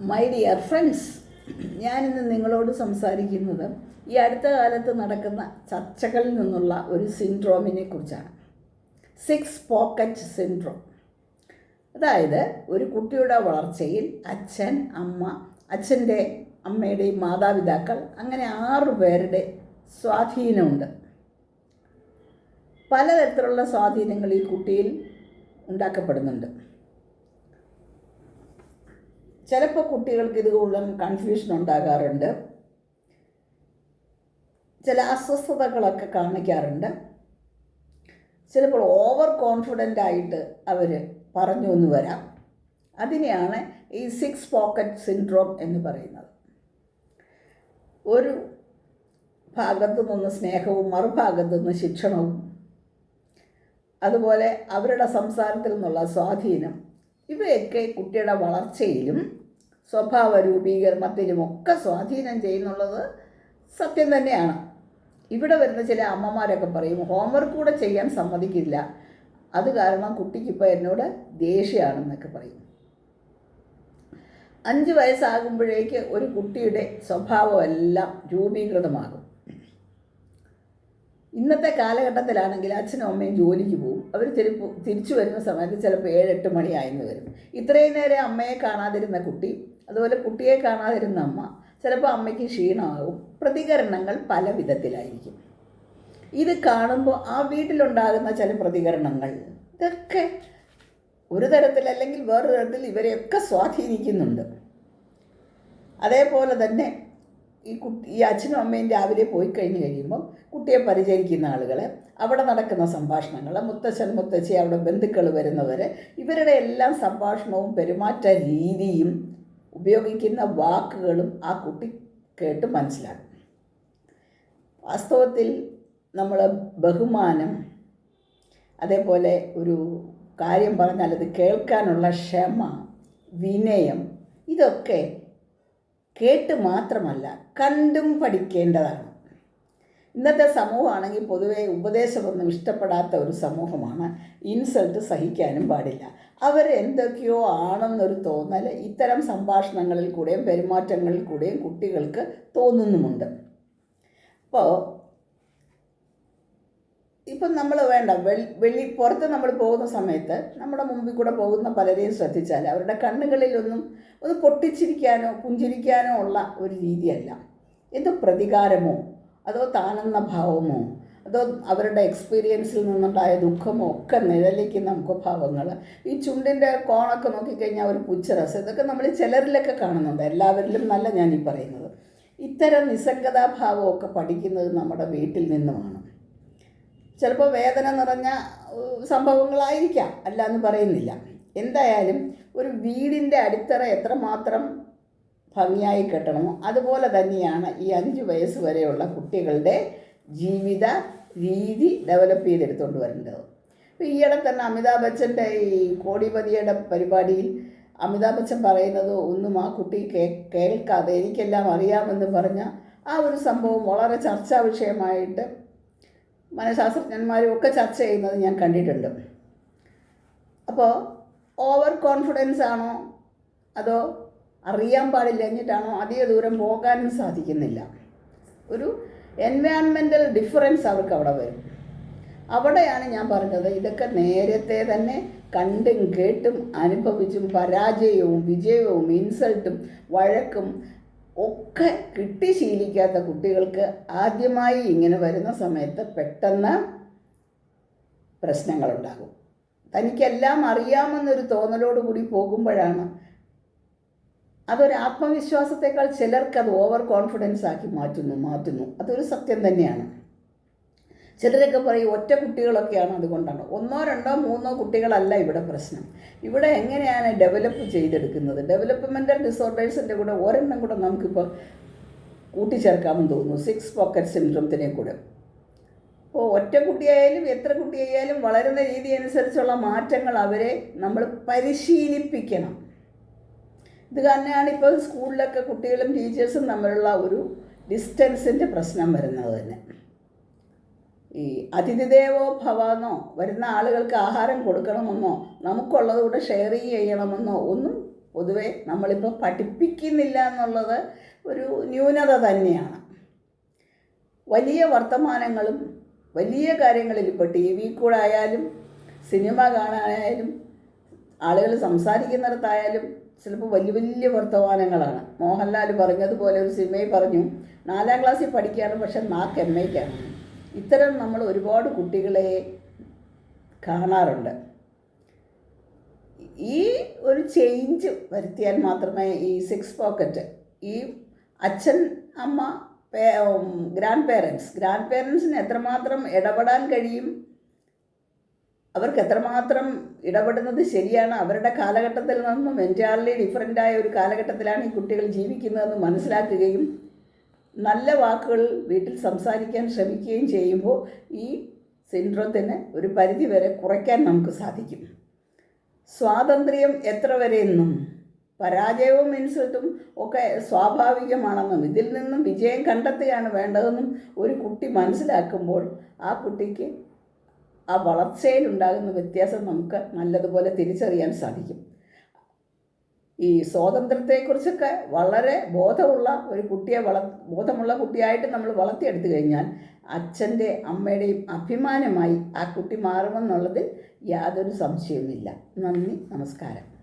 My dear friends ഞാനിന്ന് നിങ്ങളോട് സംസാരിക്കുന്നത് ഈ അടുത്ത കാലത്ത് നടക്കുന്ന ചർച്ചകളിൽ നിന്നുള്ള ഒരു സിൻഡ്രോമിനെ കുറിച്ചാണ്. സിക്സ് പോക്കറ്റ് സിൻഡ്രോം അതായത് ഒരു കുട്ടിയുടെ വളർച്ചയിൽ അച്ഛൻ അമ്മ അച്ഛന്റെ അമ്മയുടെയും മാതാപിതാക്കൾ അങ്ങനെ ആറു പേരുടെ സ്വാധീനമുണ്ട്. പലതരത്തിലുള്ള സ്വാധീനങ്ങൾ ഈ കുട്ടിയിൽ ഉണ്ടാക്കപ്പെടുന്നുണ്ട്. ചിലപ്പോൾ കുട്ടികൾക്ക് ഇത് കൂടുതലും കൺഫ്യൂഷൻ ഉണ്ടാകാറുണ്ട്. ചില അസ്വസ്ഥതകളൊക്കെ കാണിക്കാറുണ്ട്. ചിലപ്പോൾ ഓവർ കോൺഫിഡന്റ് ആയിട്ട് അവർ പറഞ്ഞു എന്ന് വരാം. അതിനെയാണ് ഈ സിക്സ് പോക്കറ്റ് സിൻഡ്രോം എന്ന് പറയുന്നത്. ഒരു ഭാഗത്തു നിന്ന് സ്നേഹവും മറുഭാഗത്തു നിന്ന് ശിക്ഷണവും അതുപോലെ അവരുടെ സംസാരത്തിൽ നിന്നുള്ള സ്വാധീനം ഇവയൊക്കെ കുട്ടിയുടെ വളർച്ചയിലും സ്വഭാവ രൂപീകരണത്തിലും ഒക്കെ സ്വാധീനം ചെയ്യുന്നുള്ളത് സത്യം തന്നെയാണ്. ഇവിടെ വരുന്ന ചില അമ്മമാരൊക്കെ പറയും ഹോംവർക്ക് കൂടെ ചെയ്യാൻ സമ്മതിക്കില്ല. അത് കാരണം കുട്ടിക്കിപ്പോൾ എന്നോട് ദേഷ്യമാണെന്നൊക്കെ പറയും. അഞ്ച് വയസ്സാകുമ്പോഴേക്ക് ഒരു കുട്ടിയുടെ സ്വഭാവമെല്ലാം രൂപീകൃതമാകും. ഇന്നത്തെ കാലഘട്ടത്തിലാണെങ്കിൽ അച്ഛനും അമ്മയും ജോലിക്ക് പോകും അവർ തിരിച്ചു വരുന്ന സമയത്ത് ചിലപ്പോൾ ഏഴെട്ട് മണിയായെന്ന് വരും. ഇത്രയും നേരം അമ്മയെ കാണാതിരുന്ന കുട്ടി അതുപോലെ കുട്ടിയെ കാണാതിരുന്ന അമ്മ ചിലപ്പോൾ അമ്മയ്ക്ക് ക്ഷീണമാകും. പ്രതികരണങ്ങൾ പല വിധത്തിലായിരിക്കും. ഇത് കാണുമ്പോൾ ആ വീട്ടിലുണ്ടാകുന്ന ചില പ്രതികരണങ്ങൾ ഇതൊക്കെ ഒരു തരത്തിൽ അല്ലെങ്കിൽ വേറൊരു തരത്തിൽ ഇവരെയൊക്കെ സ്വാധീനിക്കുന്നുണ്ട്. അതേപോലെ തന്നെ ഈ കുട്ടി ഈ അച്ഛനും അമ്മയും രാവിലെ പോയി കഴിഞ്ഞ് കഴിയുമ്പം കുട്ടിയെ പരിചരിക്കുന്ന ആളുകൾ അവിടെ നടക്കുന്ന സംഭാഷണങ്ങൾ മുത്തച്ഛൻ മുത്തച്ഛി അവിടെ ബന്ധുക്കൾ വരുന്നവർ ഇവരുടെ എല്ലാം സംഭാഷണവും പെരുമാറ്റ രീതിയും ഉപയോഗിക്കുന്ന വാക്കുകളും ആ കുട്ടി കേട്ട് മനസ്സിലാക്കും. വാസ്തവത്തിൽ നമ്മൾ ബഹുമാനം അതേപോലെ ഒരു കാര്യം പറഞ്ഞാൽ അത് കേൾക്കാനുള്ള ക്ഷമ വിനയം ഇതൊക്കെ കേട്ട് മാത്രമല്ല കണ്ടും പഠിക്കേണ്ടതാണ്. ഇന്നത്തെ സമൂഹമാണെങ്കിൽ പൊതുവെ ഉപദേശമൊന്നും ഇഷ്ടപ്പെടാത്ത ഒരു സമൂഹമാണ്. ഇൻസൾട്ട് സഹിക്കാനും പാടില്ല. അവർ എന്തൊക്കെയോ ആണെന്നൊരു തോന്നൽ ഇത്തരം സംഭാഷണങ്ങളിൽ കൂടെയും പെരുമാറ്റങ്ങളിൽ കൂടെയും കുട്ടികൾക്ക് തോന്നുന്നുമുണ്ട്. അപ്പോൾ ഇപ്പം നമ്മൾ വേണ്ട വെളി വെള്ളി പുറത്ത് നമ്മൾ പോകുന്ന സമയത്ത് നമ്മുടെ മുമ്പിൽ കൂടെ പോകുന്ന പലരെയും ശ്രദ്ധിച്ചാൽ അവരുടെ കണ്ണുകളിലൊന്നും ഒന്ന് പൊട്ടിച്ചിരിക്കാനോ പുഞ്ചിരിക്കാനോ ഉള്ള ഒരു രീതിയല്ല. എന്തോ പ്രതികാരമോ അതോ താനെന്ന ഭാവമോ അതോ അവരുടെ എക്സ്പീരിയൻസിൽ നിന്നുണ്ടായ ദുഃഖമോ ഒക്കെ നിഴലിക്കുന്ന മുഖഭാവങ്ങൾ ഈ ചുണ്ടിന്റെ കോണൊക്കെ നോക്കിക്കഴിഞ്ഞാൽ ഒരു പുച്ഛരസം. ഇതൊക്കെ നമ്മൾ ചിലരിലൊക്കെ കാണുന്നുണ്ട്. എല്ലാവരിലും നല്ല ഞാൻ പറയുന്നത്. ഇത്തരം നിസ്സംഗതാഭാവമൊക്കെ പഠിക്കുന്നത് നമ്മുടെ വീട്ടിൽ നിന്നുമാണ്. ചിലപ്പോൾ വേദന നിറഞ്ഞ സംഭവങ്ങളായിരിക്കാം. അല്ല എന്ന് പറയുന്നില്ല. എന്തായാലും ഒരു വീടിന്റെ അടിത്തറ എത്രമാത്രം ഭംഗിയായി കെട്ടണമോ അതുപോലെ തന്നെയാണ് ഈ അഞ്ച് വയസ്സ് വരെയുള്ള കുട്ടികളുടെ ജീവിത രീതി ഡെവലപ്പ് ചെയ്തെടുത്തുകൊണ്ട് വരേണ്ടത്. ഇപ്പോൾ ഈയിടെ തന്നെ അമിതാഭ് ബച്ചന്റെ ഈ കോടിപതിയുടെ പരിപാടിയിൽ അമിതാഭ് ബച്ചൻ പറയുന്നത് ഒന്നും ആ കുട്ടി കേ കേൾക്കാതെ എനിക്കെല്ലാം അറിയാമെന്ന് പറഞ്ഞ ആ ഒരു സംഭവം വളരെ ചർച്ചാ വിഷയമായിട്ട് മനഃശാസ്ത്രജ്ഞന്മാരും ഒക്കെ ചർച്ച ചെയ്യുന്നത് ഞാൻ കണ്ടിട്ടുണ്ട്. അപ്പോൾ ഓവർ കോൺഫിഡൻസ് ആണോ? അതോ അറിയാൻ പാടില്ലഞ്ഞിട്ടാണോ അധിക ദൂരം പോകാനും സാധിക്കുന്നില്ല? ഒരു എൻവയോൺമെന്റൽ ഡിഫറൻസ് അവർക്ക് അവിടെ വരും. അവിടെയാണ് ഞാൻ പറഞ്ഞത് ഇതൊക്കെ നേരത്തെ തന്നെ കണ്ടും കേട്ടും അനുഭവിച്ചും പരാജയവും വിജയവും ഇൻസൾട്ടും വഴക്കും ഒക്കെ കിട്ടി ശീലിക്കാത്ത കുട്ടികൾക്ക് ആദ്യമായി ഇങ്ങനെ വരുന്ന സമയത്ത് പെട്ടെന്ന് പ്രശ്നങ്ങളുണ്ടാകും. തനിക്കെല്ലാം അറിയാമെന്നൊരു തോന്നലോട് കൂടി പോകുമ്പോഴാണ് അതൊരു ആത്മവിശ്വാസത്തെക്കാൾ ചിലർക്ക് അത് ഓവർ കോൺഫിഡൻസ് ആക്കി മാറ്റുന്നു മാറ്റുന്നു. അതൊരു സത്യം തന്നെയാണ്. ചിലരൊക്കെ പറയും ഒറ്റ കുട്ടികളൊക്കെയാണ് അതുകൊണ്ടാണ്. ഒന്നോ രണ്ടോ മൂന്നോ കുട്ടികളല്ല ഇവിടെ പ്രശ്നം. ഇവിടെ എങ്ങനെയാണ് ഡെവലപ്പ് ചെയ്തെടുക്കുന്നത്? ഡെവലപ്മെന്റൽ ഡിസോർഡേഴ്സിന്റെ കൂടെ ഒരെണ്ണം കൂടെ നമുക്കിപ്പോൾ കൂട്ടിച്ചേർക്കാമെന്ന് തോന്നുന്നു. സിക്സ് പോക്കറ്റ് സിൻഡ്രോമത്തിനെ കൂടെ. അപ്പോൾ ഒറ്റ കുട്ടിയായാലും എത്ര കുട്ടിയായാലും വളരുന്ന രീതി അനുസരിച്ചുള്ള മാറ്റങ്ങൾ അവരെ നമ്മൾ പരിശീലിപ്പിക്കണം. ഇത് തന്നെയാണ് ഇപ്പോൾ സ്കൂളിലൊക്കെ കുട്ടികളും ടീച്ചേഴ്സും തമ്മിലുള്ള ഒരു ഡിസ്റ്റൻസിന്റെ പ്രശ്നം വരുന്നത് തന്നെ. ഈ അതിഥിദേവോ ഭവന്നോ വരുന്ന ആളുകൾക്ക് ആഹാരം കൊടുക്കണമെന്നോ നമുക്കുള്ളത് കൂടെ ഷെയർ ചെയ്യണമെന്നോ ഒന്നും പൊതുവെ നമ്മളിപ്പോൾ പഠിപ്പിക്കുന്നില്ല എന്നുള്ളത് ഒരു ന്യൂനത തന്നെയാണ്. വലിയ വർത്തമാനങ്ങളും വലിയ കാര്യങ്ങളിൽ ഇപ്പോൾ ടി വി കൂടെ ആയാലും സിനിമ കാണാനായാലും ആളുകൾ സംസാരിക്കുന്നിടത്തായാലും ചിലപ്പോൾ വലിയ വലിയ വർത്തമാനങ്ങളാണ്. മോഹൻലാൽ പറഞ്ഞതുപോലെ ഒരു സിനിമയിൽ പറഞ്ഞു നാലാം ക്ലാസ്സിൽ പഠിക്കുകയാണ് പക്ഷെ നാക്ക് എം എക്കാണ് ഇത്തരം നമ്മൾ ഒരുപാട് കുട്ടികളെ കാണാറുണ്ട്. ഈ ഒരു ചേഞ്ച് വരുത്തിയാൽ മാത്രമേ ഈ സിക്സ് പോക്കറ്റ് ഈ അച്ഛൻ അമ്മ ഗ്രാൻഡ് പേരൻസ് ഗ്രാൻഡ് പേരൻസിന് എത്രമാത്രം ഇടപെടാൻ കഴിയും? അവർക്ക് എത്രമാത്രം ഇടപെടുന്നത് ശരിയാണ്? അവരുടെ കാലഘട്ടത്തിൽ നിന്നും മെന്റാലിറ്റി ഡിഫറന്റായ ഒരു കാലഘട്ടത്തിലാണ് ഈ കുട്ടികൾ ജീവിക്കുന്നതെന്ന് മനസ്സിലാക്കുകയും നല്ല വാക്കുകൾ വീട്ടിൽ സംസാരിക്കാൻ ശ്രമിക്കുകയും ചെയ്യുമ്പോൾ ഈ സിൻഡ്രോത്തിന് ഒരു പരിധി വരെ കുറയ്ക്കാൻ നമുക്ക് സാധിക്കും. സ്വാതന്ത്ര്യം എത്ര വരെ എന്നും പരാജയവും ഇൻസൾട്ടും ഒക്കെ സ്വാഭാവികമാണെന്നും ഇതിൽ നിന്നും വിജയം കണ്ടെത്തുകയാണ് വേണ്ടതെന്നും ഒരു കുട്ടി മനസ്സിലാക്കുമ്പോൾ ആ കുട്ടിക്ക് ആ വളർച്ചയിലുണ്ടാകുന്ന വ്യത്യാസം നമുക്ക് നല്ലതുപോലെ തിരിച്ചറിയാൻ സാധിക്കും. ഈ സ്വാതന്ത്ര്യത്തെക്കുറിച്ചൊക്കെ വളരെ ബോധമുള്ള ഒരു കുട്ടിയെ വള ബോധമുള്ള കുട്ടിയായിട്ട് നമ്മൾ വളർത്തിയെടുത്തു കഴിഞ്ഞാൽ അച്ഛന്റെ അമ്മയുടെയും അഭിമാനമായി ആ കുട്ടി മാറുമെന്നുള്ളതിൽ യാതൊരു സംശയവുമില്ല. നന്ദി നമസ്കാരം.